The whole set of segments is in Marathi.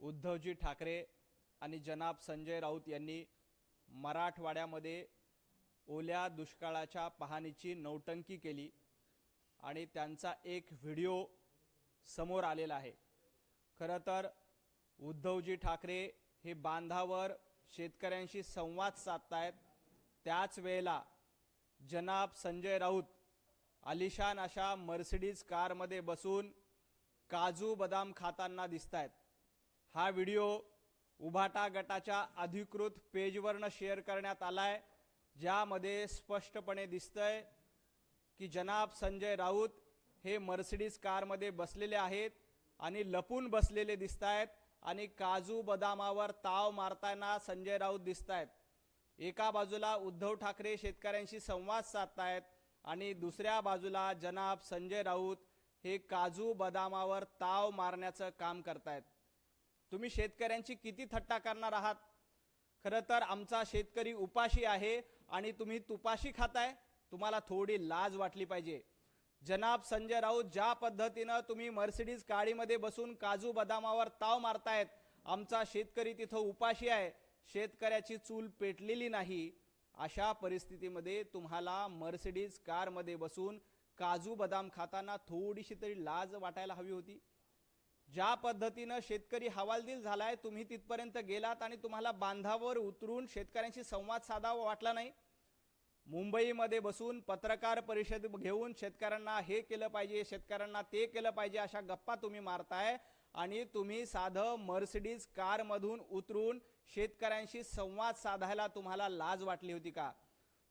उद्धवजी ठाकरे आणि जनाब संजय राऊत यांनी मराठवाड्यामध्ये ओल्या दुष्काळाच्या पाहणीची नौटंकी केली आणि त्यांचा एक व्हिडिओ समोर आलेला आहे. खरं तर उद्धवजी ठाकरे हे बांधावर शेतकऱ्यांशी संवाद साधतायत. त्याच वेळेला जनाब संजय राऊत आलिशान अशा मर्सिडीज कारमध्ये बसून काजू बदाम खाताना दिसत आहेत हा व्हिडिओ उभाटा गटाच्या अधिकृत पेजवरनं शेअर करण्यात आलाय ज्यामध्ये स्पष्टपणे दिसतंय की जनाब संजय राऊत हे मर्सिडीज कारमध्ये बसलेले आहेत आणि लपून बसलेले दिसत आहेत आणि काजू बदामावर ताव मारताना संजय राऊत दिसत आहेत एका बाजूला उद्धव ठाकरे शेतकऱ्यांशी संवाद साधतायत आणि दुसऱ्या बाजूला जनाब संजय राऊत हे काजू बदामावर ताव मारण्याचं काम करतायत. तुम्ही शेतकऱ्यांची किती थट्टा करणार आहात? खरं तर आमचा शेतकरी उपाशी आहे आणि तुम्ही तुपाशी खाताय. तुम्हाला थोडी लाज वाटली पाहिजे. जनाब संजय राऊत ज्या पद्धतीनं तुम्ही मर्सिडीज गाडीमध्ये बसून काजू बदामावर ताव मारतायत आमचा शेतकरी तिथं उपाशी आहे. शेतकऱ्याची चूल पेटलेली नाही. अशा परिस्थितीमध्ये तुम्हाला मर्सिडीज कारमध्ये बसून काजू बदाम खाताना थोडीशी तरी लाज वाटायला हवी होती. ज्या पद्धतीनं शेतकरी हवालदिल झालाय तुम्ही तिथपर्यंत गेलात आणि तुम्हाला बांधावर उतरून शेतकऱ्यांशी संवाद साधावा वाटला नाही. मुंबईमध्ये बसून पत्रकार परिषद घेऊन शेतकऱ्यांना हे केलं पाहिजे शेतकऱ्यांना ते केलं पाहिजे अशा गप्पा तुम्ही मारताय आणि तुम्ही साधं मर्सिडीज कारमधून उतरून शेतकऱ्यांशी संवाद साधायला तुम्हाला लाज वाटली होती का?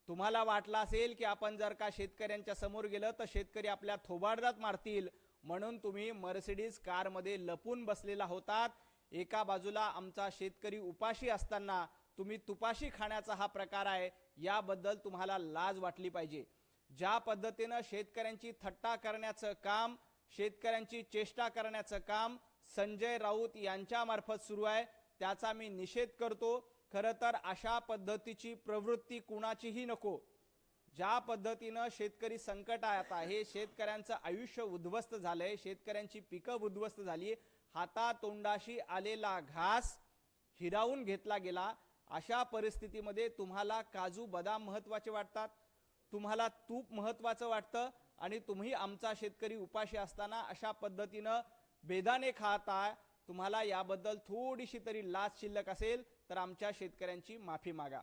तुम्हाला वाटलं असेल की आपण जर का शेतकऱ्यांच्या समोर गेलं तर शेतकरी आपल्या थोबाडदात मारतील. म्हणून तुम्ही मर्सिडीज कारमध्ये लपून बसलेला होतात. एका बाजूला आमचा शेतकरी उपाशी असताना तुम्ही तुपाशी खाण्याचा हा प्रकार आहे याबद्दल तुम्हाला लाज वाटली पाहिजे. ज्या पद्धतीनं शेतकऱ्यांची थट्टा करण्याचं काम शेतकऱ्यांची चेष्टा करण्याचं काम संजय राऊत यांच्यामार्फत सुरू आहे त्याचा मी निषेध करतो. खरं तर अशा पद्धतीची प्रवृत्ती कुणाचीही नको. ज्या पद्धतीनं शेतकरी संकटात आहे शेतकऱ्यांचं आयुष्य उद्ध्वस्त झालंय शेतकऱ्यांची पिकं उद्ध्वस्त झाली हातातोंडाशी आलेला घास हिरावून घेतला गेला. अशा परिस्थितीमध्ये तुम्हाला काजू बदाम महत्त्वाचे वाटतात तुम्हाला तूप महत्वाचं वाटतं आणि तुम्ही आमचा शेतकरी उपाशी असताना अशा पद्धतीनं बेदाने खाताय तुम्हाला याबद्दल थोडीशी तरी लाच शिल्लक असेल तर आमच्या शेतकऱ्यांची माफी मागा.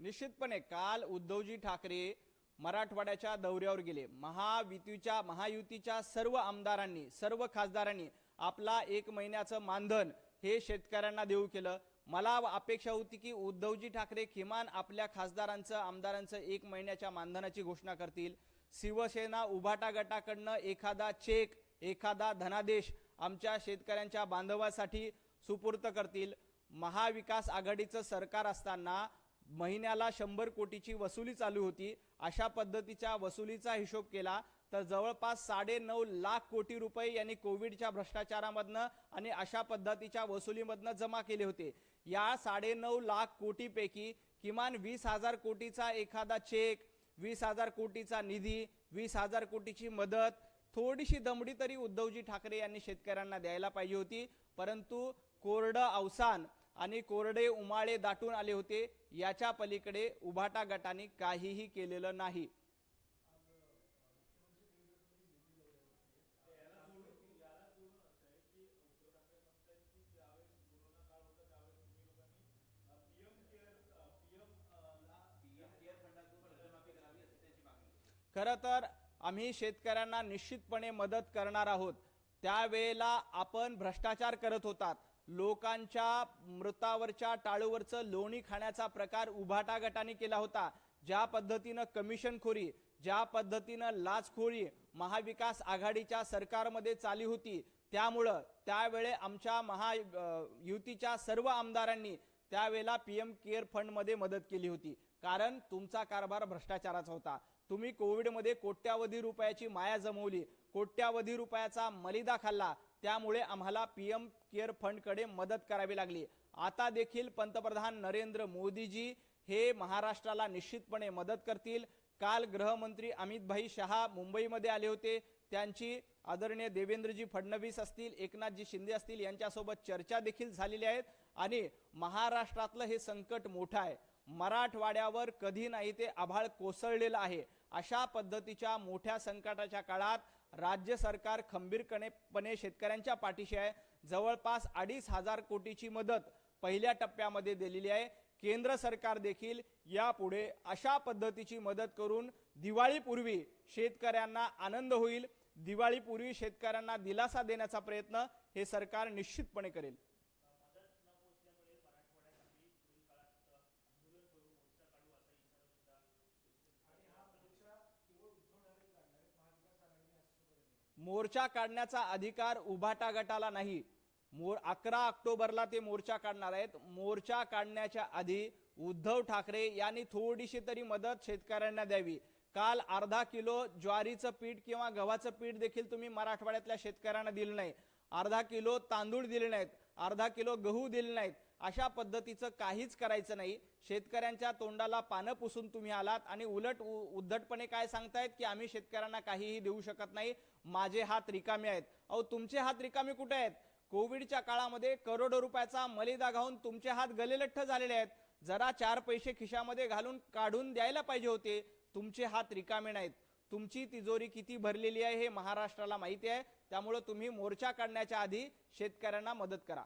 निश्चितपणे काल उद्धवजी ठाकरे मराठवाड्याच्या दौऱ्यावर गेले. महावितीच्या महायुतीच्या सर्व आमदारांनी सर्व खासदारांनी आपला एक महिन्याचं मानधन हे शेतकऱ्यांना देऊ केलं. मला अपेक्षा होती की उद्धवजी ठाकरे किमान आपल्या खासदारांचं आमदारांचं एक महिन्याच्या मानधनाची घोषणा करतील. शिवसेना उभाटा गटाकडनं एखादा चेक एखादा धनादेश आमच्या शेतकऱ्यांच्या बांधवासाठी सुपूर्त करतील. महाविकास आघाडीचं सरकार असताना महिन्याला शंभर कोटीची वसुली चालू होती. अशा पद्धतीच्या वसुलीचा हिशोब केला तर जवळपास साडे नऊ लाख कोटी रुपये यांनी कोविडच्या भ्रष्टाचारामधनं आणि अशा पद्धतीच्या वसुलीमधनं जमा केले होते. या साडे नऊ लाख कोटीपैकी किमान वीस हजार कोटीचा एखादा चेक वीस हजार कोटीचा निधी वीस हजार कोटीची मदत थोडीशी दमडी तरी उद्धवजी ठाकरे यांनी शेतकऱ्यांना द्यायला पाहिजे होती. परंतु कोरडं अवसान आणि कोरडे उमाळे दाटून आले होते याच्या पलीकडे उभाटा गटाने काहीही केलेलं नाही. खरं तर आम्ही शेतकऱ्यांना निश्चितपणे मदत करणार आहोत. त्यावेळेला आपण भ्रष्टाचार करत होतात. लोकांच्या मृतावरच्या टाळूवरचं लोणी खाण्याचा प्रकार उभाटा गटाने केला होता. ज्या पद्धतीनं कमिशनखोरी ज्या पद्धतीनं लाचखोरी महाविकास आघाडीच्या सरकारमध्ये चाली होती त्यामुळं त्यावेळे आमच्या महा युतीच्या सर्व आमदारांनी त्यावेळेला पीएम केअर फंडमध्ये मदत केली होती. कारण तुमचा कारभार भ्रष्टाचाराचा होता. तुम्ही कोविडमध्ये कोट्यावधी रुपयाची माया जमवली कोट्यावधी रुपयाचा मलिदा खाल्ला त्यामुळे आम्हाला पीएम केअर फंडकडे मदत करावी लागली. आता देखील पंतप्रधान नरेंद्र मोदीजी हे महाराष्ट्राला निश्चितपणे मदत करतील. काल गृहमंत्री अमितभाई शहा मुंबईमध्ये आले होते. त्यांची आदरणीय देवेंद्रजी फडणवीस असतील एकनाथजी शिंदे असतील यांच्यासोबत चर्चा देखील झालेली आहेत आणि महाराष्ट्रातलं हे संकट मोठं आहे. मराठवाड्यावर कधी नाही ते आभाळ कोसळलेलं आहे. अशा पद्धतीच्या मोठ्या संकटाच्या काळात राज्य सरकार खंबीरपणे शेतकऱ्यांच्या पाठीशी आहे. जवळपास अडीच हजार कोटीची मदत पहिल्या टप्प्यामध्ये दिलेली आहे. केंद्र सरकार देखील यापुढे अशा पद्धतीची मदत करून दिवाळीपूर्वी शेतकऱ्यांना आनंद होईल. दिवाळीपूर्वी शेतकऱ्यांना दिलासा देण्याचा प्रयत्न हे सरकार निश्चितपणे करेल. मोर्चा काढण्याचा अधिकार उभाटा गटाला नाही. मोर अकरा ऑक्टोबरला ते मोर्चा काढणार आहेत. मोर्चा काढण्याच्या आधी उद्धव ठाकरे यांनी थोडीशी तरी मदत शेतकऱ्यांना द्यावी. काल अर्धा किलो ज्वारीचं पीठ किंवा गव्हाचं पीठ देखील तुम्ही मराठवाड्यातल्या शेतकऱ्यांना दिलं नाही. अर्धा किलो तांदूळ दिले नाहीत. अर्धा किलो गहू दिले नाहीत. अशा पद्धतीचं काहीच करायचं नाही. शेतकऱ्यांच्या तोंडाला पानं पुसून तुम्ही आलात आणि उलट उ- उद्धटपणे काय सांगतायत की आम्ही शेतकऱ्यांना काहीही देऊ शकत नाही. माझे हात रिकामे आहेत. अहो तुमचे हात रिकामे कुठे आहेत? कोविडच्या काळामध्ये करोडो रुपयाचा मलिदा घाऊन तुमचे हात गलेलठ्ठ झालेले आहेत. जरा चार पैसे खिशामध्ये घालून काढून द्यायला पाहिजे होते. तुमचे हात रिकामे नाहीत. तुमची तिजोरी किती भरलेली आहे हे महाराष्ट्राला माहिती आहे. त्यामुळे तुम्ही मोर्चा काढण्याच्या आधी शेतकऱ्यांना मदत करा.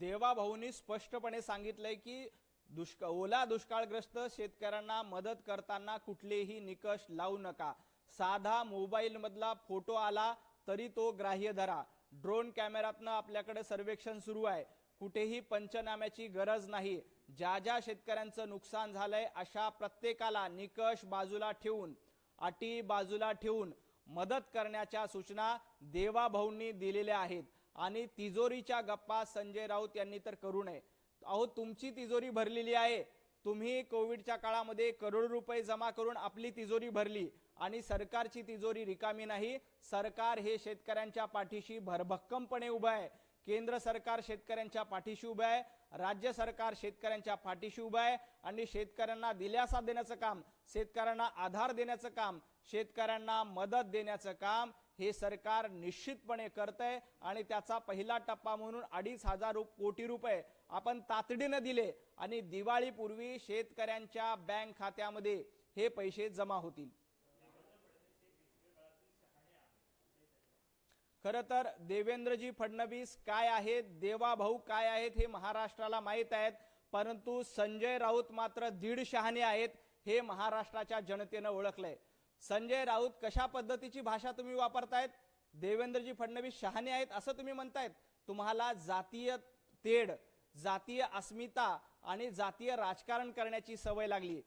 देवाभाऊंनी स्पष्टपणे सांगितलंय की दुष्क ओला दुष्काळग्रस्त शेतकऱ्यांना मदत करताना कुठलेही निकष लावू नका. साधा मोबाईल मधला फोटो आला तरी तो ग्राह्य धरा. ड्रोन कॅमेऱ्यातनं आपल्याकडे सर्वेक्षण सुरू आहे. कुठेही पंचनाम्याची गरज नाही. ज्या ज्या शेतकऱ्यांचं नुकसान झालंय अशा प्रत्येकाला निकष बाजूला ठेवून अटी बाजूला ठेवून मदत करण्याच्या सूचना देवाभाऊंनी दिलेल्या आहेत. आणि तिजोरीच्या गप्पा संजय राऊत यांनी तर करू नये. अहो तुमची तिजोरी भरलेली आहे. तुम्ही कोविडच्या काळामध्ये करोड रुपये जमा करून आपली तिजोरी भरली आणि सरकारची तिजोरी रिकामी नाही. सरकार हे शेतकऱ्यांच्या पाठीशी भरभक्कमपणे उभं आहे. केंद्र सरकार शेतकऱ्यांच्या पाठीशी उभं आहे. राज्य सरकार शेतकऱ्यांच्या पाठीशी उभं आहे. आणि शेतकऱ्यांना दिलासा देण्याचं काम शेतकऱ्यांना आधार देण्याचं काम शेतकऱ्यांना मदत देण्याचं काम हे सरकार निश्चितपणे करतंय आणि त्याचा पहिला टप्पा म्हणून अडीच हजार रुप कोटी रुपये आपण तातडीनं दिले आणि दिवाळीपूर्वी शेतकऱ्यांच्या बँक खात्यामध्ये हे पैसे जमा होतील. खर तर देवेंद्रजी फडणवीस काय आहेत देवाभाऊ काय आहेत हे महाराष्ट्राला माहीत आहेत परंतु संजय राऊत मात्र दीड शहाणे आहेत हे महाराष्ट्राच्या जनतेनं ओळखलंय. संजय राऊत कशा पद्धतीची भाषा तुम्ही वापरतायत? देवेंद्रजी फडणवीस शहाणे आहेत असं तुम्ही म्हणतायत? तुम्हाला जातीय तेढ जातीय अस्मिता आणि जातीय राजकारण करण्याची सवय लागली.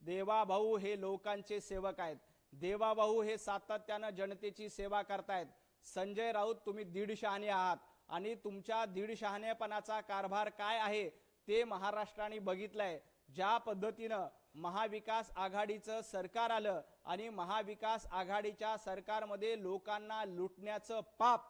देवाभाऊ हे लोकांचे सेवक आहेत. देवाभाऊ हे सातत्यानं जनतेची सेवा करतायत. संजय राऊत तुम्ही दीड शहाणे आहात. आणि तुमच्या दीड शहाणेपणाचा कारभार काय आहे ते महाराष्ट्राने बघितलंय. ज्या पद्धतीनं महाविकास आघाडीचं सरकार आलं आणि महाविकास आघाडीच्या सरकारमध्ये लोकांना लुटण्याचं पाप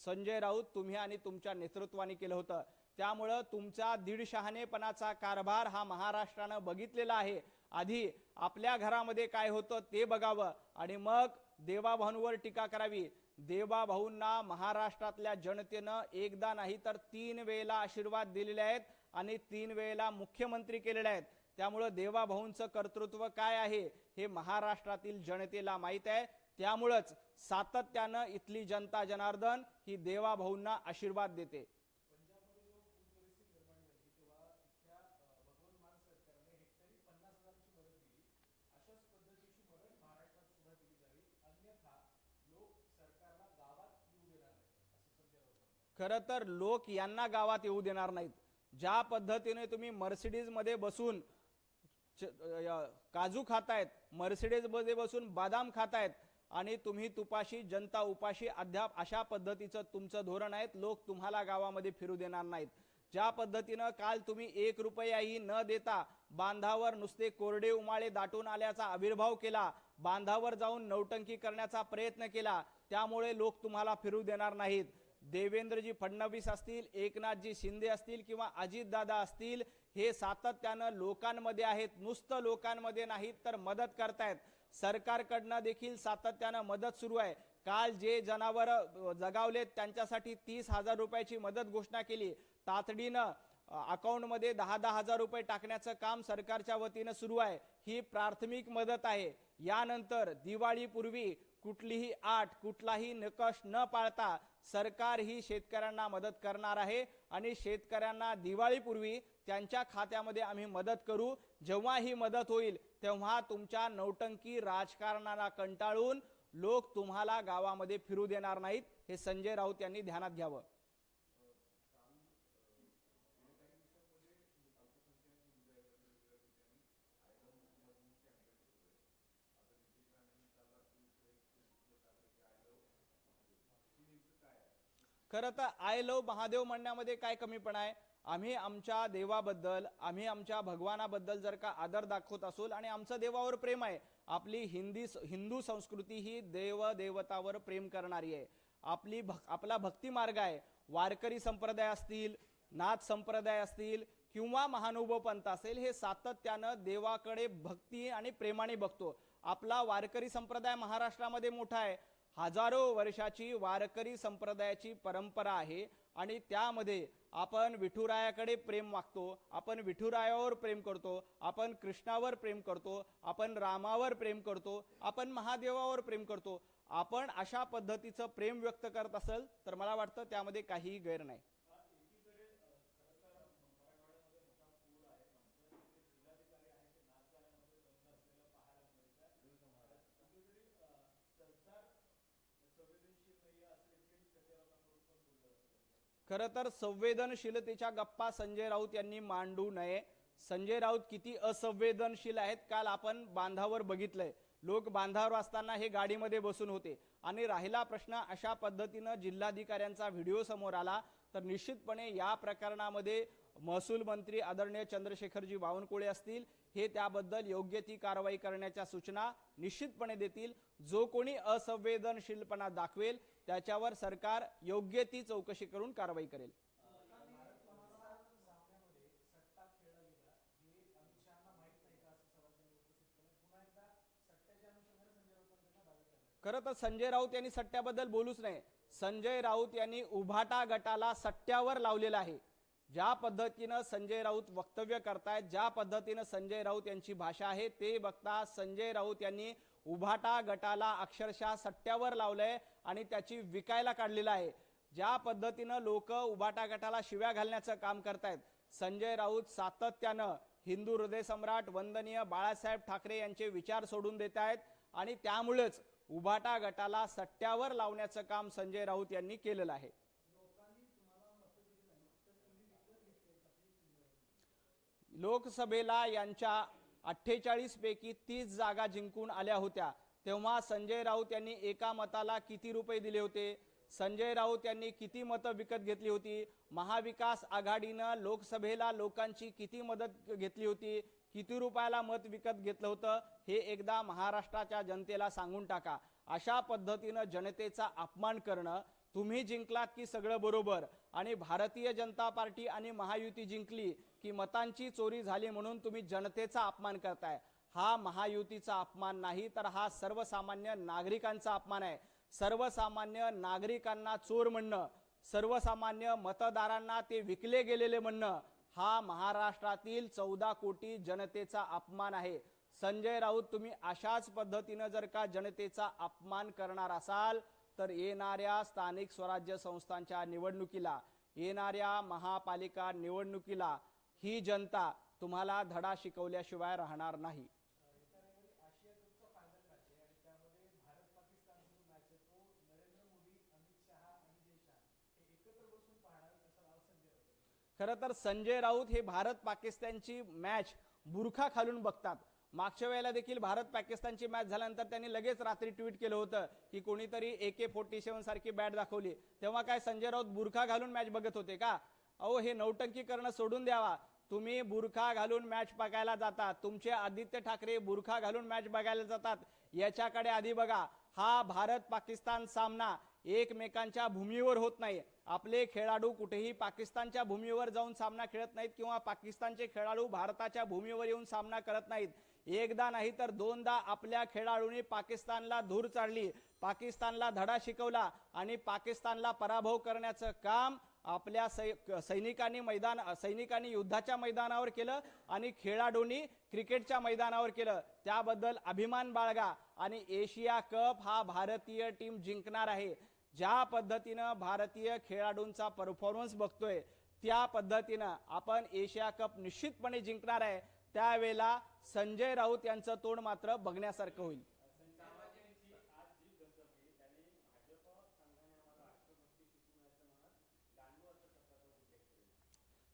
संजय राऊत तुम्ही आणि तुमच्या नेतृत्वाने केलं होतं. त्यामुळं तुमचा दीडशहानेपणाचा कारभार हा महाराष्ट्रानं बघितलेला आहे. आधी आपल्या घरामध्ये काय होतं ते बघावं आणि मग देवाभाऊंवर टीका करावी. देवाभाऊंना महाराष्ट्रातल्या जनतेनं एकदा नाही तर तीन वेळेला आशीर्वाद दिलेले आहेत आणि तीन वेळेला मुख्यमंत्री केलेले आहेत. त्यामुळं देवाभाऊंचं कर्तृत्व काय आहे हे महाराष्ट्रातील जनतेला माहीत आहे. त्यामुळंच सातत्यानं इथली जनता जनार्दन ही देवाभाऊंना आशीर्वाद देते. खर तर लोक यांना गावात येऊ देणार नाहीत. ज्या पद्धतीने तुम्ही मर्सिडीजमध्ये बसून काजू खातायत मर्सिडीजमध्ये बसून बदाम खातायत आणि तुम्ही तुपाशी जनता उपाशी अद्याप अशा पद्धतीचं तुमचं धोरण आहे लोक तुम्हाला गावामध्ये फिरू देणार नाहीत. ज्या पद्धतीनं काल तुम्ही एक रुपयाही न देता बांधावर नुसते कोरडे उमाळे दाटून आल्याचा आविर्भाव केला बांधावर जाऊन नौटंकी करण्याचा प्रयत्न केला त्यामुळे लोक तुम्हाला फिरू देणार नाहीत. देवेंद्रजी फडणवीस असतील एकनाथजी शिंदे असतील किंवा अजितदादा असतील हे सातत्यानं लोकांमध्ये आहेत नुसतं लोकांमध्ये नाहीत तर मदत करतायत. सरकारकडनं देखील सातत्यानं मदत सुरू आहे. काल जे जनावर जगावलेत त्यांच्यासाठी तीस हजार रुपयाची मदत घोषणा केली. तातडीनं अकाउंटमध्ये दहा दहा हजार रुपये टाकण्याचं काम सरकारच्या वतीनं सुरू आहे. ही प्राथमिक मदत आहे. यानंतर दिवाळीपूर्वी कुठलीही आठ कुठलाही निकष न पाळता सरकार ही शेतकऱ्यांना मदत करणार आहे. आणि शेतकऱ्यांना दिवाळीपूर्वी त्यांच्या खात्यामध्ये आम्ही मदत करू. जेव्हा ही मदत होईल तेव्हा तुमच्या नौटंकी राजकारणाला कंटाळून लोक तुम्हाला गावामध्ये फिरू देणार नाहीत हे संजय राऊत यांनी ध्यानात घ्यावं. खरं तर आय लव महादेव म्हणण्यामध्ये काय कमीपणा आहे? आम्ही आमच्या देवाबद्दल आम्ही आमच्या भगवानाबद्दल जर का आदर दाखवत असू आणि आमचं देवावर प्रेम आहे आपली हिंदी हिंदू संस्कृती ही देव देवतावर प्रेम करणारी आहे. आपली भक आपला भक्ती मार्ग आहे. वारकरी संप्रदाय असतील नाथ संप्रदाय असतील किंवा महानुभव पंथ असेल हे सातत्यानं देवाकडे भक्ती आणि प्रेमाने बघतो. आपला वारकरी संप्रदाय महाराष्ट्रामध्ये मोठा आहे. हजारो वर्षाची वारकरी संप्रदायाची परंपरा आहे. आणि त्यामध्ये आपण विठुरायाकडे प्रेम मागतो आपण विठुरायावर प्रेम करतो आपण कृष्णावर प्रेम करतो आपण रामावर प्रेम करतो आपण महादेवावर प्रेम करतो. आपण अशा पद्धतीचं प्रेम व्यक्त करत असेल तर मला वाटतं त्यामध्ये काहीही गैर नाही. खरं तर संवेदनशीलतेच्या गप्पा संजय राऊत यांनी मांडू नये. संजय राऊत किती असंवेदनशील आहेत काल आपण बांधावर बघितलंय. लोक बांधावर असताना हे गाडीमध्ये बसून होते. आणि राहिला प्रश्न अशा पद्धतीनं जिल्हाधिकाऱ्यांचा व्हिडिओ समोर आला तर निश्चितपणे या प्रकरणामध्ये महसूल मंत्री आदरणीय चंद्रशेखरजी बावनकुळे असतील हे त्याबद्दल योग्य ती कारवाई करण्याच्या सूचना निश्चितपणे देतील. जो कोणी असंवेदनशीलपणा दाखवेल त्याच्यावर सरकार योग्य ती चौकशी करून कारवाई करेल. खरं तर संजय राऊत यांनी सट्ट्याबद्दल बोलूच नाही संजय राऊत यांनी उभाटा गटाला सट्ट्यावर लावलेला आहे. ज्या पद्धतीनं संजय राऊत वक्तव्य करतायत ज्या पद्धतीनं संजय राऊत यांची भाषा आहे ते बघता संजय राऊत यांनी उभाटा गटाला अक्षरशः सट्ट्यावर लावलंय आणि त्याची विकायला काढलेलं आहे. ज्या पद्धतीनं लोक उभाटा गटाला शिव्या घालण्याचं काम करतायत संजय राऊत सातत्यानं हिंदू हृदय सम्राट वंदनीय बाळासाहेब ठाकरे यांचे विचार सोडून देत आहेत आणि त्यामुळेच उभाटा गटाला सट्ट्यावर लावण्याचं काम संजय राऊत यांनी केलेलं आहे. लोकसभेला यांच्या अठ्ठेचाळीसपैकी तीस जागा जिंकून आल्या होत्या. तेव्हा संजय राऊत यांनी एका मताला किती रुपये दिले होते? संजय राऊत यांनी किती मतं विकत घेतली होती? महाविकास आघाडीनं लोकसभेला लोकांची किती मदत घेतली होती? किती रुपयाला मत विकत घेतलं होतं? हे एकदा महाराष्ट्राच्या जनतेला सांगून टाका. अशा पद्धतीनं जनतेचा अपमान करणं तुम्ही जिंकलात की सगळं बरोबर? आणि भारतीय जनता पार्टी आणि महायुती जिंकली की मतांची चोरी झाली म्हणून तुम्ही जनतेचा अपमान करताय. हा महायुतीचा अपमान नाही तर हा सर्वसामान्य नागरिकांचा अपमान आहे. सर्वसामान्य नागरिकांना चोर म्हणणं सर्वसामान्य मतदारांना ते विकले गेलेले म्हणणं हा महाराष्ट्रातील चौदा कोटी जनतेचा अपमान आहे. संजय राऊत तुम्ही अशाच पद्धतीनं जर का जनतेचा अपमान करणार असाल तर येणाऱ्या स्थानिक स्वराज्य संस्थांच्या निवडणुकीला येणाऱ्या महापालिका निवडणुकीला ही जनता तुम्हाला धडा शिकवल्याशिवाय राहणार नाही. खरं तर संजय राऊत हे भारत पाकिस्तानची मॅच बुरखा खालून बघतात. मागच्या वेळेला देखील भारत पाकिस्तानची मॅच झाल्यानंतर त्यांनी लगेच रात्री ट्विट केलं होतं की कोणीतरी ए के फोर्टी सेव्हन सारखी बॅट दाखवली. तेव्हा काय संजय राऊत बुरखा घालून मॅच बघत होते का? अहो हे नौटंकी करणं सोडून द्यावा. तुम्ही बुरखा घालून मॅच बघायला जाता. तुमचे आदित्य ठाकरे बुरखा घालून मॅच बघायला जातात. याच्याकडे आधी बघा. हा भारत पाकिस्तान सामना एकमेकांच्या भूमीवर होत नाही. आपले खेळाडू कुठेही पाकिस्तानच्या भूमीवर जाऊन सामना खेळत नाहीत किंवा पाकिस्तानचे खेळाडू भारताच्या भूमीवर येऊन सामना करत नाहीत. एकदा नाही तर दोनदा आपल्या खेळाडूंनी पाकिस्तानला धूर चाढली पाकिस्तानला धडा शिकवला आणि पाकिस्तानला पराभव करण्याचं काम आपल्या सै- सैनिकांनी मैदान सैनिकांनी युद्धाच्या मैदानावर केलं आणि खेळाडूंनी क्रिकेटच्या मैदानावर केलं. त्याबद्दल अभिमान बाळगा आणि एशिया कप हा भारतीय टीम जिंकणार आहे. ज्या पद्धतीनं भारतीय खेळाडूंचा परफॉर्मन्स बघतोय त्या पद्धतीनं आपण एशिया कप निश्चितपणे जिंकणार आहे. त्यावेळेला संजय राऊत यांचं तोंड मात्र बघण्यासारखं होईल.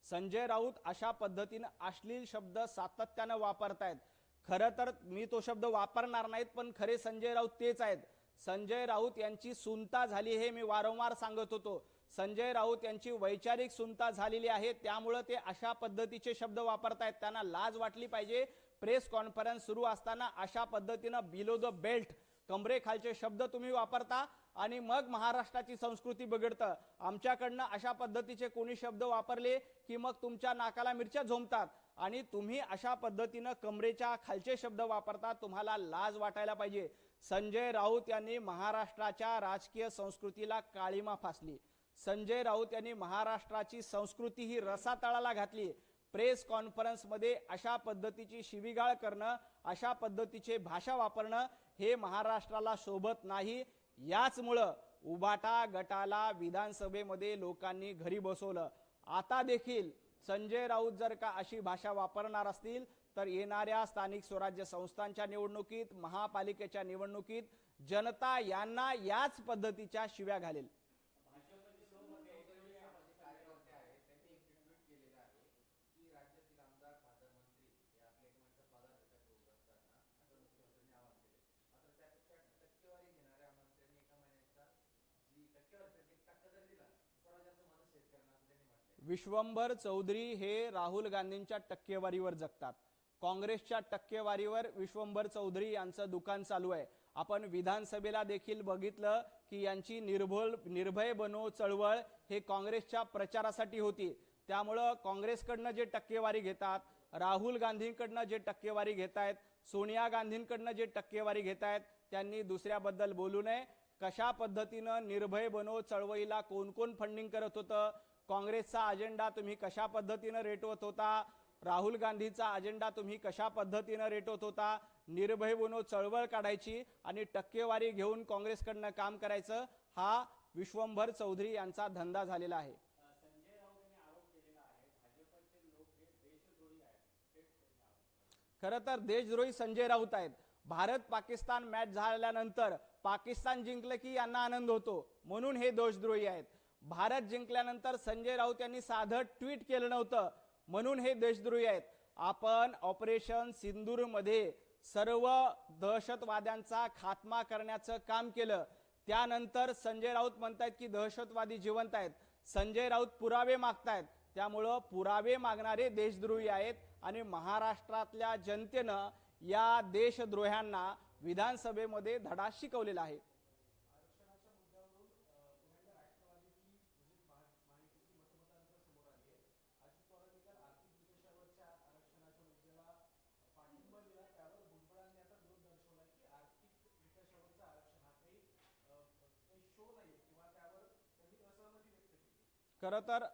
संजय राऊत अशा पद्धतीनं अश्लील शब्द सातत्यानं वापरतायत. खरं तर मी तो शब्द वापरणार नाहीत पण खरे संजय राऊत तेच आहेत. संजय राऊत यांची सुनता झाली हे मी वारंवार सांगत होतो. संजय राऊत यांची वैचारिक सुनता झालेली आहे. त्यामुळं ते अशा पद्धतीचे शब्द वापरतायत. त्यांना लाज वाटली पाहिजे. प्रेस कॉन्फरन्स सुरू असताना अशा पद्धतीनं बिलो द बेल्ट कमरेखालचे शब्द तुम्ही वापरता आणि मग महाराष्ट्राची संस्कृती बिघडतं. आमच्याकडनं अशा पद्धतीचे कोणी शब्द वापरले की मग तुमच्या नाकाला मिरच्या झोमतात आणि तुम्ही अशा पद्धतीनं कमरेच्या खालचे शब्द वापरता तुम्हाला लाज वाटायला पाहिजे. संजय राऊत यांनी महाराष्ट्राच्या राजकीय संस्कृतीला काळीमा फासली. संजय राऊत यांनी महाराष्ट्राची संस्कृती ही रसातळाला घातली. प्रेस कॉन्फरन्समध्ये अशा पद्धतीची शिवीगाळ करणं अशा पद्धतीचे भाषा वापरणं हे महाराष्ट्राला शोभत नाही. याचमुळं उबाटा गटाला विधानसभेमध्ये लोकांनी घरी बसवलं. आता देखील संजय राऊत जर का अशी भाषा वापरणार असतील तर येणाऱ्या स्थानिक स्वराज्य संस्थांच्या निवडणुकीत महापालिकेच्या निवडणुकीत जनता यांना याच पद्धतीच्या शिव्या घालेल कार्यकर्ते आहेत त्यांनी एक ट्विट केलेलं आहे की राज्यातील आमदार खासदार मंत्री हे आपल्या एकमेकांचा पगार देतात बोलत असताना असं मुख्यमंत्र्यांनी आवाहन केले मात्र त्यापेक्षा टक्केवारी घेणाऱ्या मंत्र्यांनी एका महिन्याचा जी टक्केवारी त्यातली एक टक्का जर दिला सर्वात जास्त मदत शेतकऱ्यांना असं त्यांनी म्हटलंय विश्वंभर चौधरी हे राहुल गांधींच्या टक्केवारीवर जगतात. काँग्रेसच्या टक्केवारीवर विश्वंभर चौधरी यांचं दुकान चालू आहे. आपण विधानसभेला देखील बघितलं की यांची निर्भोल निर्भय बनो चळवळ हे काँग्रेसच्या प्रचारासाठी होती. त्यामुळं काँग्रेसकडनं जे टक्केवारी घेतात राहुल गांधींकडनं जे टक्केवारी घेत आहेत सोनिया गांधींकडनं जे टक्केवारी घेत आहेत त्यांनी दुसऱ्याबद्दल बोलू नये. कशा पद्धतीनं निर्भय बनो चळवळीला कोण कोण फंडिंग करत होतं? काँग्रेसचा अजेंडा तुम्ही कशा पद्धतीनं रेटवत होता राहुल गांधीचा अजेंडा तुम्ही कशा पद्धतीनं रेटवत होता निर्भय बनो चळवळ काढायची आणि टक्केवारी घेऊन काँग्रेसकडनं काम करायचं हा विश्वंभर चौधरी यांचा धंदा झालेला आहे. खरं तर देशद्रोही संजय राऊत आहेत. भारत पाकिस्तान मॅच झाल्यानंतर पाकिस्तान जिंकलं की यांना आनंद होतो. म्हणून हे देशद्रोही आहेत. भारत जिंकल्यानंतर संजय राऊत यांनी साधं ट्विट केलं नव्हतं. म्हणून हे देशद्रोही आहेत. आपण ऑपरेशन सिंदूरमध्ये सर्व दहशतवाद्यांचा खात्मा करण्याचं काम केलं. त्यानंतर संजय राऊत म्हणतायत की दहशतवादी जिवंत आहेत. संजय राऊत पुरावे मागतायत. त्यामुळं पुरावे मागणारे देशद्रोही आहेत आणि महाराष्ट्रातल्या जनतेनं या देशद्रोह्यांना विधानसभेमध्ये धडा शिकवलेला आहे आरक्षणाच्या मुद्द्यावरून अ, पुन्हा एकदा राष्ट्रवादीची म्हणजेच महा- महायुतीची मतमतांतर समोर आली आहे अजित पवारांनी काल आर्थिक निकषावरच्या आरक्षणाच्या मुद्द्याला पाठिंबा दिला त्यावर भुजबळांनी आता विरोध दर्शवला की आर्थिक निकषावरचं आरक्षण हा काही अ, काही शो नाही किंवा त्यावर त्यांनी असहमती व्यक्त केली खरं तर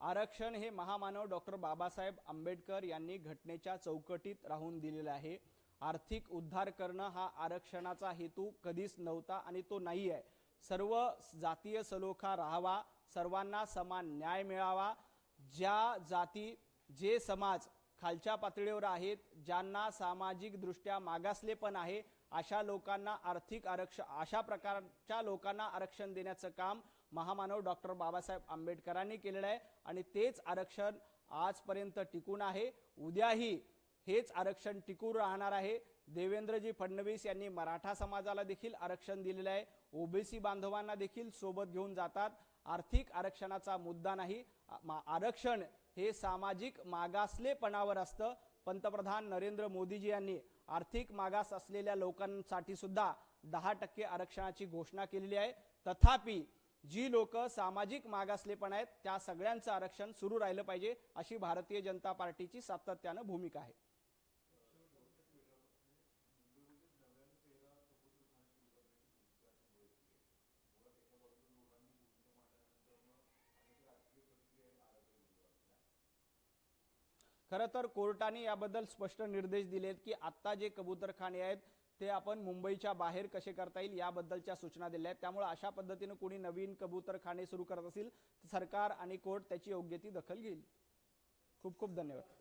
आरक्षण हे महामानव डॉक्टर बाबासाहेब आंबेडकर यांनी घटनेच्या चौकटीत राहून दिलेलं आहे. आर्थिक उद्धार करणं हा आरक्षणाचा हेतू कधीच नव्हता आणि तो नाही आहे सर्व जातीय सलोखा राहावा सर्वांना समान न्याय मिळावा. ज्या जाती जे समाज खालच्या पातळीवर आहेत ज्यांना सामाजिकदृष्ट्या मागासले पण आहे अशा लोकांना आर्थिक आरक्षण अशा प्रकारच्या लोकांना आरक्षण देण्याचं काम महामानव डॉक्टर बाबासाहेब आंबेडकरांनी केलेलं आहे. आणि तेच आरक्षण आजपर्यंत टिकून आहे. उद्याही हेच आरक्षण टिकून राहणार आहे. देवेंद्रजी फडणवीस यांनी मराठा समाजाला देखील आरक्षण दिलेलं आहे. ओबीसी बांधवांना देखील सोबत घेऊन जातात. आर्थिक आरक्षणाचा मुद्दा नाही. मा- आरक्षण हे सामाजिक मागासलेपणावर असतं. पंतप्रधान नरेंद्र मोदीजी यांनी आर्थिक मागास असलेल्या लोकांसाठी सुद्धा दहा टक्के आरक्षणाची घोषणा केलेली आहे. तथापि जी लोक सामाजिक मागासलेपण आहेत त्या सगळ्यांचं आरक्षण सुरू राहिलं पाहिजे अशी भारतीय जनता पार्टीची सातत्यानं भूमिका आहे. खरं तर कोर्टाने याबद्दल स्पष्ट निर्देश दिलेत की आत्ता जे कबूतरखाने आहेत ते आपण मुंबईच्या बाहेर कसे करता येईल याबद्दलच्या सूचना दिल्या आहेत. त्यामुळे अशा पद्धतीनं कोणी नवीन कबूतरखाने सुरू करत असेल तर सरकार आणि कोर्ट त्याची योग्य ती दखल घेईल. खूप खूप धन्यवाद.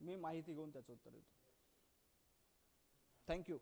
मी माहिती घेऊन त्याचं उत्तर देतो. Thank you.